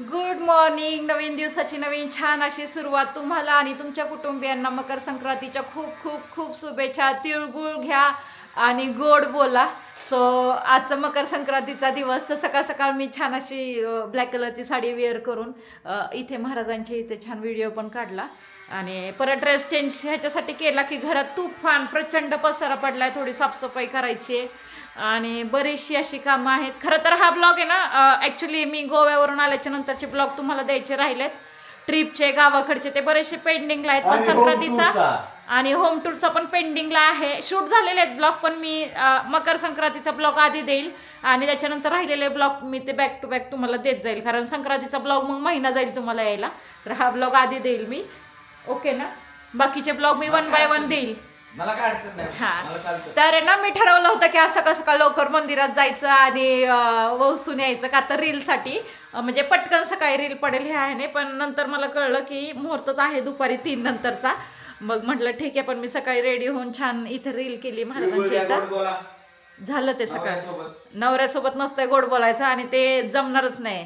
Good morning नवीन दिवसाची नवीन छान अशी सुरुवात तुम्हाला आणि तुमच्या कुटुंबियांना मकर संक्रांतीच्या खूप खूप खूप शुभेच्छा. तिळगुळ घ्या आणि गोड बोला. सो आजचा मकर संक्रांतीचा दिवस तर सकाळ सकाळ मी छान अशी ब्लॅक कलरची साडी वेअर करून इथे महाराजांची इथे छान व्हिडिओ पण काढला. आणि परत ड्रेस चेंज ह्याच्यासाठी केला की घरात तुफान प्रचंड पसारा पडलाय थोडी साफसफाई करायची. आहे आणि बरीचशी अशी कामं आहेत. खरं तर हा ब्लॉग आहे ना ॲक्च्युली मी गोव्यावरून आल्याच्या नंतरचे ब्लॉग तुम्हाला द्यायचे राहिलेत. ट्रिपचे गावाकडचे ते बरेचसे पेंडिंगला आहेत. पण संक्रांतीचा. आणि होम टूरचा पण पेंडिंगला आहे. शूट झालेले आहेत ब्लॉग पण मी मकर संक्रांतीचा ब्लॉग आधी देईल. आणि त्याच्यानंतर राहिलेले ब्लॉग मी ते बॅक टू बॅक तुम्हाला देत जाईल. कारण संक्रांतीचा ब्लॉग मग महिना जाईल तुम्हाला यायला. तर हा ब्लॉग आधी देईल मी. ओके ना? बाकीचे ब्लॉग मी वन बाय वन देईल. मला काय अडचण नाही. हा. मला चालतं तर आहे ना मी ठरवलं होतं की असं कसं का लवकर मंदिरात जायचं आणि अं, वसून यायचं का तर रीलसाठी. अं, म्हणजे पटकन सकाळी रील पडेल हे आहे नाही पण नंतर मला कळलं की मुहूर्तच आहे दुपारी तीन नंतरचा. मग म्हटलं ठीक आहे पण मी सकाळी रेडी होऊन छान इथे रील केली महाराजांची गोड इथं बोला. झालं ते सकाळी. नवऱ्यासोबत नसतंय गोड बोलायचं आणि ते जमणारच नाही.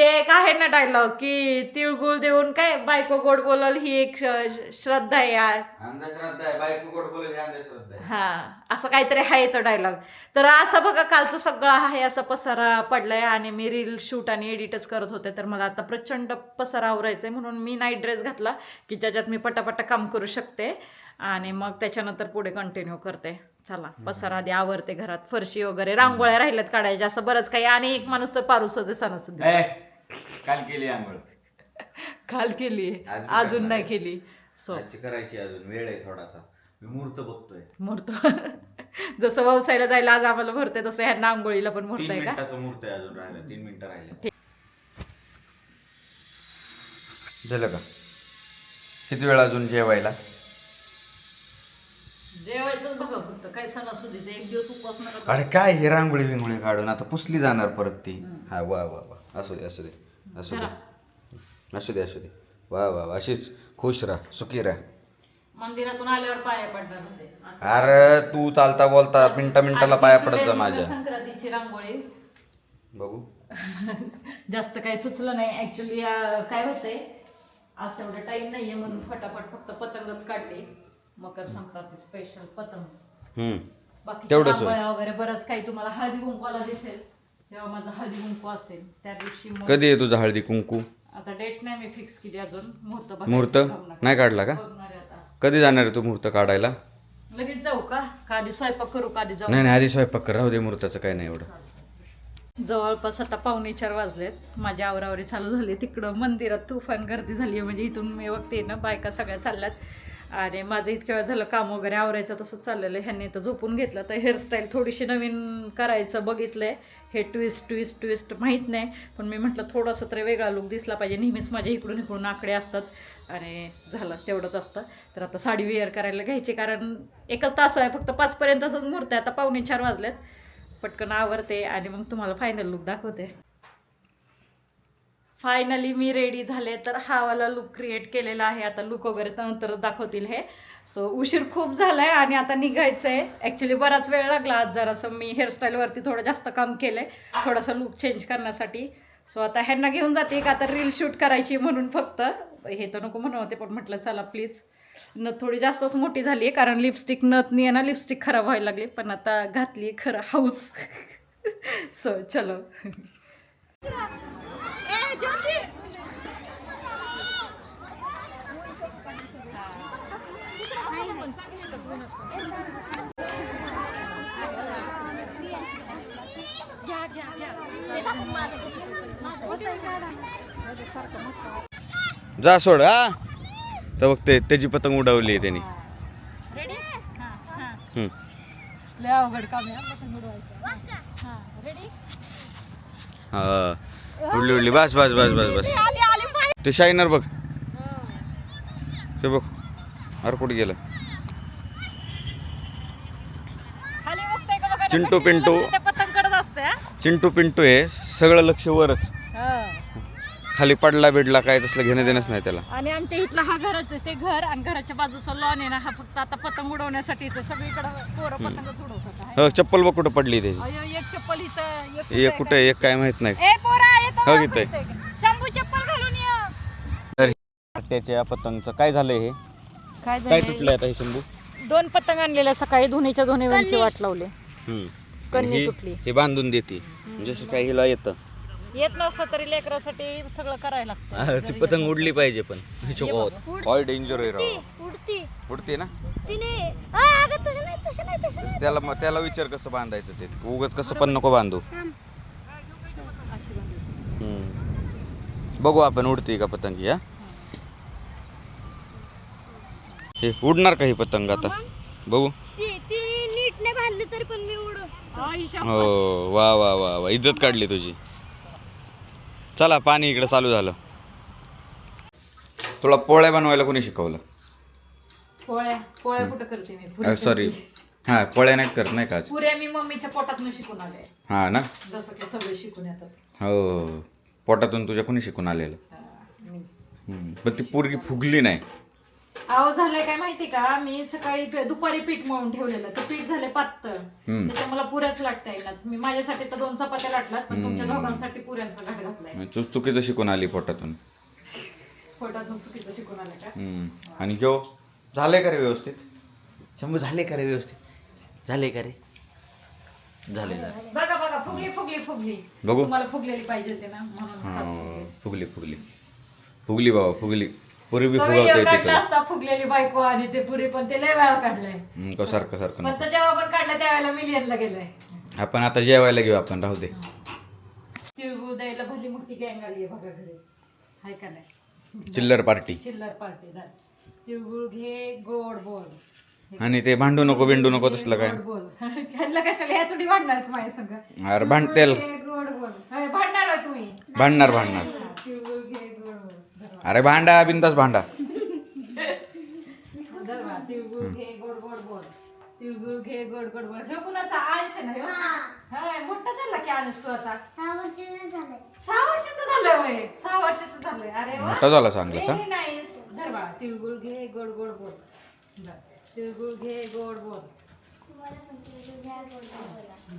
ते एक आहे ना डायलॉग की तिळगुळ देऊन काय बायको गोड बोलल ही एक श- श्रद्धा आहे यार. अंधश्रद्धा आहे बायको गोड बोलेल ही अंधश्रद्धा आहे. हा असं काहीतरी आहे तो डायलॉग तर असं बघा कालचं सगळं आहे असं पसारा पडलाय आणि मी रील शूट आणि एडिटच करत होते तर मला आता प्रचंड पसारा आवरायचंय म्हणून मी नाईट ड्रेस घातला की ज्याच्यात मी पटापटा काम करू शकते. आणि मग त्याच्यानंतर पुढे कंटिन्यू करते. चला पसारा आधी आवरते घरात. फरशी वगैरे रांगोळ्या राहिल्यात काढायच्या असं बरंच काही. आणि एक माणूस तर पारुसच आहे सणासुद्धा ए, काल केली आंघोळ. काल केली. अजून करणार नाही आहे. केली. सो आजची करायची अजून वेळ आहे थोडासा. मी मुहूर्त बघतोय. मुहूर्त. जसं व्यवसायाला जायला आज आम्हाला भरते तसं ह्या आंघोळीला पण मुहूर्त तीन आहे का? मिनिटाचं मुहूर्त आहे अजून राहिलं तीन मिनिटं राहिले. झालं का? किती वेळ अजून जेवायला? जेवायचं बघा फक्त काय सणासुदीचं एक दिवस उपवास नका अरे काय हे रांगोळी बिंगोळी काढून आता पुसली जाणार परत ती. हा वा वा वा. असू दे असू दे. असू दे. असू दे असू दे. वा वा वा. अशीच खुश राहा सुखी राहा. मंदिरातून आल्यावर पाया पडणार होते. अरे तू चालता बोलता मिनटा मिनटाला पाया पडत जा माझ्या. संक्रांतीची रांगोळी? बघू. जास्त काही सुचलं नाही. ऍक्च्युली काय होतंय? आज तेवढा टाइम नाहीये म्हणून फटाफट फक्त पतंगच काढली. मकर संक्रांती स्पेशल पतंग. हम्म. बाकी तेवढंच होय. वगैरे बरंच काही तुम्हाला हळदी कुंकवाला दिसेल. तेव्हा माझा हळदी कुंकू असेल. त्या दिवशी मग कधी आहे तुझा हळदी कुंकू? आता डेट नाही मी फिक्स केली अजून. मुहूर्त बघायचं मुहूर्त? ठरवणार. नाही काढला का? बघणार आहे आता. कधी जाणार आहे तू मुहूर्त काढायला? लगेच जाऊ का? का आधी स्वयंपाक करू का आधी जाऊ? नाही नाही आधी स्वयंपाक कर. राहू दे मुहूर्ताचं काय नाही एवढं. जवळपास आता पावणे चार वाजलेत. माझी आवरावरी चालू झाली. तिकडं मंदिरात तुफान गर्दी झाली आहे म्हणजे इथून मी बघते ना बायका सगळ्या चालल्यात. आणि माझं इतक्या वेळ झालं काम वगैरे आवरायचं तसंच चाललेलं आहे. ह्यांनी तर झोपून घेतलं. तर हेअरस्टाईल थोडीशी नवीन करायचं बघितलं आहे हे ट्विस्ट ट्विस्ट ट्विस्ट माहीत नाही. पण मी म्हटलं थोडासा तरी वेगळा लुक दिसला पाहिजे. नेहमीच माझ्या इकडून इकडून आकडे असतात. आणि झालं तेवढंच असतं. तर आता साडी वेअर करायला घ्यायची कारण एकच तास आहे. फक्त पाचपर्यंतच मुहूर्त आहे. आता पावणे चार वाजलेत. पटकन आवरते आणि मग तुम्हाला फायनल लुक दाखवते. फायनली मी रेडी झाले तर हा वाला लुक क्रिएट केलेला आहे. आता लुक वगैरे तर नंतरच दाखवतील हे. सो उशीर खूप झाला आहे आणि आता निघायचं आहे ॲक्च्युली बराच वेळ लागला आज जरासं मी हेअरस्टाईलवरती थोडं जास्त काम केलं आहे थोडासा लुक चेंज करण्यासाठी. सो आता ह्यांना घेऊन जाते का आता रील शूट करायची म्हणून फक्त. हे तर नको म्हणत होते पण म्हटलं चला प्लीज नथ थोडी जास्तच मोठी झाली आहे कारण लिपस्टिक नथनी आहे ना लिपस्टिक खराब व्हायला लागली पण आता घातली खरं हाऊस सो चलो. जा सोड हा. तर बघ ते त्याची पतंग उडवली आहे त्यांनी. अवघड काम आहे हा. हा? हा उडली उडली बस बस बस बस बस ते शायनर बघ ते बघ अरे कुठे गेलं चिंटू पिंटू. हा. चिंटू पिंटू आहे सगळं लक्ष वरच हा. खाली पडला बिडला काय तसलं घेणं देणंच नाही त्याला आणि आमच्या इथला हा घराचं ते घर आणि घराच्या बाजूचा लॉन आहे ना हा फक्त आता पतंग उडवण्यासाठीच आहे. सगळीकडे पोरं उडवतात. हो चप्पल बघ कुठं पडली त्याची अयो, एक चप्पल इथं एक एक कुठे एक काय माहीत नाही ए पोरा येतो हो, इथं आहे. आहे. शंभूची आत्याच्या पतंगचं काय झालंय हे काय काय तुटलंय आता हे शंभू दोन पतंग आणलेल्या सकाळी धुणीच्या दोन्ही वेळची वाट लावली हम्म. कन्नी हे- तुटली. हे बांधून देते जसं काय हिला येतं येत नसतं तरी लेकरासाठी सगळं करायला लागतं. ती पतंग उडली पाहिजे पण. ऑल डेंजर आहे राव. उडती उडते. ना? तिने आ, अगं तसं नाही तसं नाही तसं नाही. त्याला मग त्याला विचार कसं बांधायचं ते? उगच कसं पण नको बांधू. हम्म. बघू आपण उडते का पतंग ही, हा हे उडणार का ही पतंग आता? बघू. ती नीट नाही बांधली तरी पण मी उडू. हो वा वा वा वा. इज्जत काढली तुझी. चला पाणी इकडे चालू झालं. तुला पोळ्या बनवायला कोणी शिकवलं? पोळ्या पोळ्या कुठं करते मी? सॉरी. हां पोळ्या नाहीच करत नाही का आज? पुऱ्या मी मम्मीच्या पोटातून शिकून आले. हां ना? जसं की सगळे शिकून येतात. हो. पोटातून तुझ्या कोणी शिकून आलेलं? हा, मी- हम्म. पण ती पोरगी फुगली नाही. अहो झालंय काय माहिती का? मी सकाळी पे- दुपारी पीठ मळून ठेवलेलं. ते पीठ झाले पातळ. त्याच्या मला पुऱ्याच लाटता येणार मी माझ्यासाठी तर दोन चपात्या लाटलात पण तुमच्या दोघांसाठी पुऱ्यांचा घाट घातलाय? चु चुकीचं शिकून आली पोटातून. पोटातून चुकीचं शिकून आलं का? हम्म. आणि घेऊ? झाले का रे व्यवस्थित? शंभू झाले का रे व्यवस्थित? झाले का रे? झाले झाले बघा बघा फुगली फुगली फुगली. बघू. तुम्हाला फुगलेली पाहिजे होती ना म्हणून खास हां, फुगली. फुगली फुगली. फुगली बाबा फुगली. पुरी बी तो फुगवता व्हिडिओ येते काढला तुला असता फुगलेली बायको आणि ते पुरी पण ते लय वेळा काढलाय. हम्म, का सारखं सारखं पण नको. तो जेव्हा पण काढला त्यावेळेला मिलियनला गेलाय. आपण आता जेवायला घेऊ आपण राहू दे. तिळगुळ द्यायला भली मोठी गँग आली आहे बघा घरी. हाय का नाही? चिल्लर पार्टी. चिल्लर पार्टी तिळगुळ घे गोड बोल. आणि ते भांडू नको बिंडू नको तसलं काय? गोड बोल. ह्यांना कशाला ह्या थोडी भांडणार का माझ्या संग? अरे भांडतेल. घे गोड बोल. होय, भांडणार आहे तुम्ही. भांडणार भांडणार. तिळगुळ घे अरे भांडा बिंदास भांडा. घे गोड गोड बोल घे गोड बोल मोठा झाला की सा? आता सहा वर्षाचं सहा वर्षाचं झालं अरे तिळगुळ घे गोड गोड बोल तिळगुळ घे गोड बोल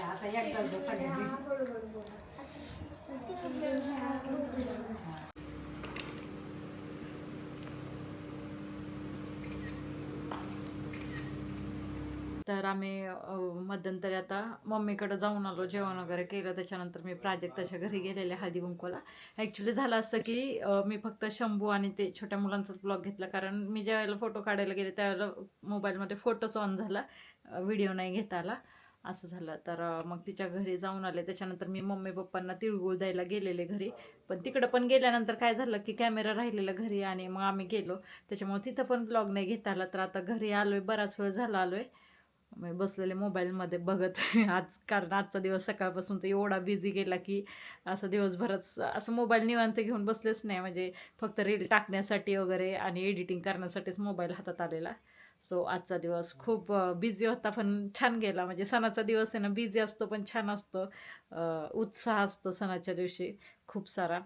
आता एकदा सगळ्यांनी गोड गोड बोला. तिळगुळ घ्या, गोड गोड बोला. तर आम्ही मध्यंतरी आता मम्मीकडं जाऊन आलो जेवण वगैरे केलं. त्याच्यानंतर मी प्राजक्ताच्या घरी गेलेले हळदी कुंकवाला ॲक्च्युली झालं असं की मी फक्त शंभू आणि ते छोट्या मुलांचाच ब्लॉग घेतला. कारण मी ज्यावेळेला फोटो काढायला गेले त्यावेळेला मोबाईलमध्ये फोटोच ऑन झाला व्हिडिओ नाही घेता आला. असं झालं. तर मग तिच्या घरी जाऊन आले. त्याच्यानंतर मी मम्मी पप्पांना तिळगुळ द्यायला गेलेले घरी. पण तिकडं पण गेल्यानंतर काय झालं की कॅमेरा राहिलेला घरी आणि मग आम्ही गेलो. त्याच्यामुळे तिथं पण ब्लॉग नाही घेता आला. तर आता घरी आलो आहे बराच वेळ झाला आलो आहे म्हणजे बसलेले मोबाईलमध्ये बघत आज कारण आजचा दिवस सकाळपासून तर एवढा बिझी गेला की असं दिवसभरच असं मोबाईल निवांत घेऊन बसलेच नाही. म्हणजे फक्त रील टाकण्यासाठी वगैरे आणि एडिटिंग करण्यासाठीच मोबाईल हातात आलेला. सो आजचा दिवस खूप बिझी होता पण छान गेला. म्हणजे सणाचा दिवस आहे ना बिझी असतो पण छान असतो. उत्साह असतो सणाच्या दिवशी खूप सारा.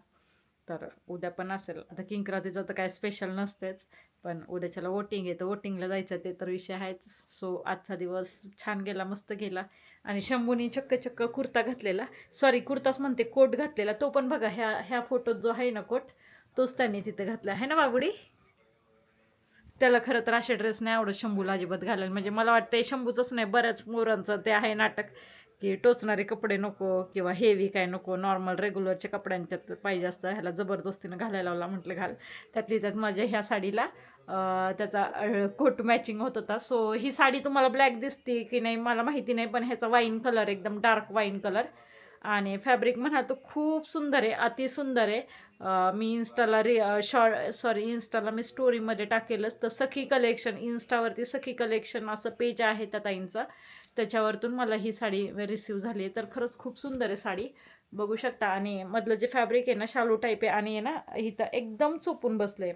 तर उद्या पण असेल. आता किंक्रातीचं तर काय स्पेशल नसतेच पण उद्याच्याला वोटिंग आहे तर वोटिंगला जायचं ते तर विषय आहेच. सो आजचा दिवस छान गेला मस्त गेला. आणि शंभूनी चक्क चक्क कुर्ता घातलेला. सॉरी कुर्ताच म्हणते कोट घातलेला. तो पण बघा ह्या ह्या फोटोत जो आहे ना कोट तोच त्यांनी तिथे घातला. आहे ना बाबुडी? त्याला खरं तर असे ड्रेस नाही आवडत शंभूला अजिबात घालायला. म्हणजे मला वाटतं शंभूचंच नाही बऱ्याच मोरांचं ते आहे नाटक. की टोचणारे कपडे नको किंवा हेवी काय नको नॉर्मल रेग्युलरच्या कपड्यांच्यात पाहिजे असतं ह्याला जबरदस्तीनं घालायला लावला म्हटलं घाल. त्यातली त्यात माझ्या ह्या साडीला त्याचा कोट मॅचिंग होत होता. सो ही साडी तुम्हाला ब्लॅक दिसते की नाही मला माहिती नाही पण ह्याचा वाईन कलर एकदम डार्क वाईन कलर आणि फॅब्रिक म्हणा तो खूप सुंदर आहे अति सुंदर आहे. मी इन्स्टाला रि शॉर्ट सॉरी इन्स्टाला मी स्टोरीमध्ये टाकेलच. तर सखी कलेक्शन इन्स्टावरती सखी कलेक्शन असं पेज आहे त्या ताईंचं. त्याच्यावरतून मला ही साडी रिसीव झाली आहे. तर खरंच खूप सुंदर आहे साडी. बघू शकता. आणि मधलं जे फॅब्रिक आहे ना शालू टाईप आहे आणि आहे ना इथं एकदम चोपून बसले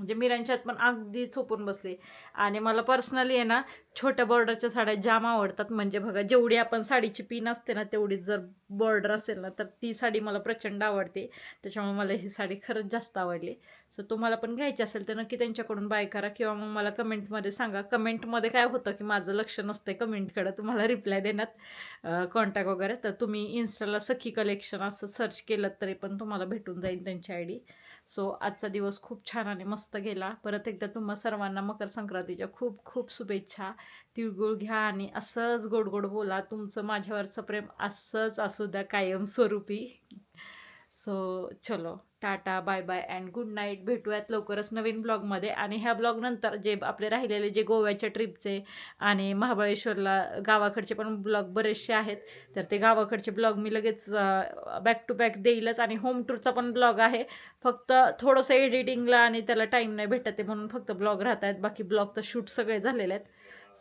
म्हणजे मिरांच्यात पण अगदी झोपून बसले. आणि मला पर्सनली आहे ना छोट्या बॉर्डरच्या साड्या जाम आवडतात. म्हणजे बघा जेवढी आपण साडीची पिन असते ना तेवढीच जर बॉर्डर असेल ना तर ती साडी मला प्रचंड आवडते. त्याच्यामुळे मला ही साडी खरंच जास्त आवडली. सो तुम्हाला पण घ्यायची असेल तर नक्की त्यांच्याकडून बाय करा किंवा मग मला कमेंटमध्ये सांगा. कमेंटमध्ये काय होतं की माझं लक्ष नसतं कमेंटकडं तुम्हाला रिप्लाय देण्यात कॉन्टॅक्ट वगैरे. तर तुम्ही इन्स्टाला सखी कलेक्शन असं सर्च केलं तरी पण तुम्हाला भेटून जाईल त्यांची आय डी सो आजचा दिवस खूप छान आणि मस्त गेला. परत एकदा तुम्हा सर्वांना मकर संक्रांतीच्या खूप खूप शुभेच्छा. तिळगुळ घ्या आणि असंच गोड गोड बोला. तुमचं माझ्यावरचं प्रेम असंच असू द्या कायम स्वरूपी. सो चलो. Tata bye bye and good night. भेटूयात लवकरच नवीन ब्लॉगमध्ये. आणि ह्या ब्लॉगनंतर जे आपले राहिलेले जे गोव्याच्या ट्रिपचे आणि महाबळेश्वरला गावाकडचे पण ब्लॉग बरेचसे आहेत तर ते गावाकडचे ब्लॉग मी लगेच बॅक टू बॅक देईलच. आणि होम टूरचा पण ब्लॉग आहे. फक्त थोडंसं एडिटिंगला आणि त्याला टाईम नाही भेटत आहे म्हणून फक्त ब्लॉग राहत आहेत बाकी ब्लॉग तर शूट सगळे झालेले आहेत.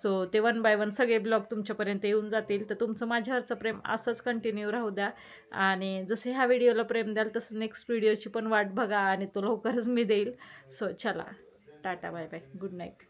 सो ते वन बाय वन सगळे ब्लॉग तुमच्यापर्यंत येऊन जातील. तर तुमचं माझ्यावरचं प्रेम असंच कंटिन्यू राहू द्या. आणि जसे ह्या व्हिडिओला प्रेम द्याल तसं नेक्स्ट व्हिडिओची पण वाट बघा आणि तो लवकरच मी देईल. सो चला. Tata bye bye good night